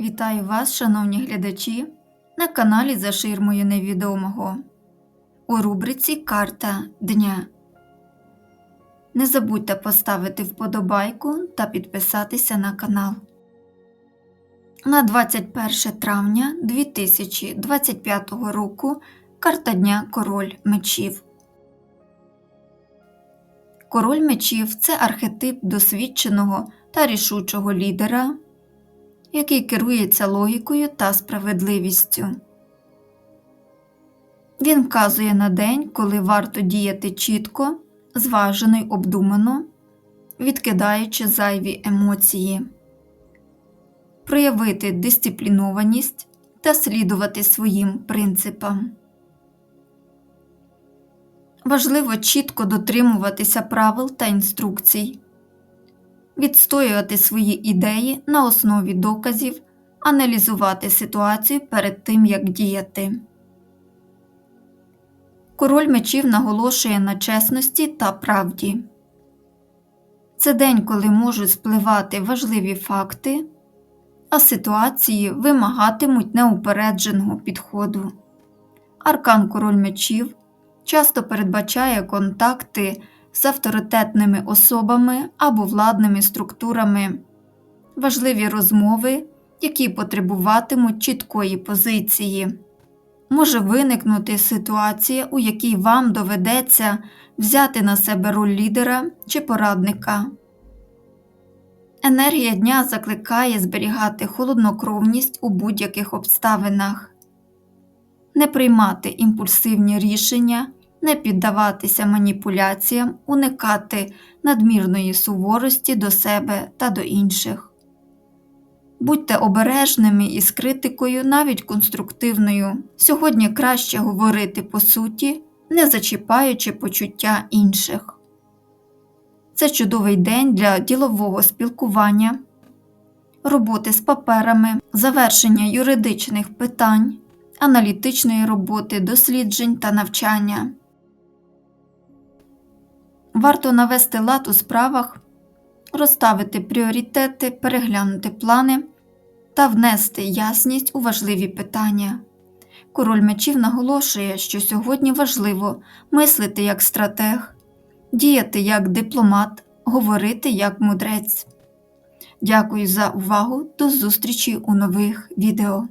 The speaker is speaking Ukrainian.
Вітаю вас, шановні глядачі, на каналі За ширмою невідомого у рубриці Карта Дня. Не забудьте поставити вподобайку та підписатися на канал. На 21 травня 2025 року Карта Дня Король мечів. Король мечів це архетип досвідченого та рішучого лідера який керується логікою та справедливістю. Він вказує на день, коли варто діяти чітко, зважено й обдумано, відкидаючи зайві емоції, проявити дисциплінованість та слідувати своїм принципам. Важливо чітко дотримуватися правил та інструкцій відстоювати свої ідеї на основі доказів, аналізувати ситуацію перед тим, як діяти. Король мечів наголошує на чесності та правді. Це день, коли можуть спливати важливі факти, а ситуації вимагатимуть неупередженого підходу. Аркан Король мечів часто передбачає контакти з авторитетними особами або владними структурами, важливі розмови, які потребуватимуть чіткої позиції. Може виникнути ситуація, у якій вам доведеться взяти на себе роль лідера чи порадника. Енергія дня закликає зберігати холоднокровність у будь-яких обставинах, не приймати імпульсивні рішення не піддаватися маніпуляціям, уникати надмірної суворості до себе та до інших. Будьте обережними із критикою, навіть конструктивною. Сьогодні краще говорити по суті, не зачіпаючи почуття інших. Це чудовий день для ділового спілкування, роботи з паперами, завершення юридичних питань, аналітичної роботи, досліджень та навчання. Варто навести лад у справах, розставити пріоритети, переглянути плани та внести ясність у важливі питання. Король мечів наголошує, що сьогодні важливо мислити як стратег, діяти як дипломат, говорити як мудрець. Дякую за увагу, до зустрічі у нових відео.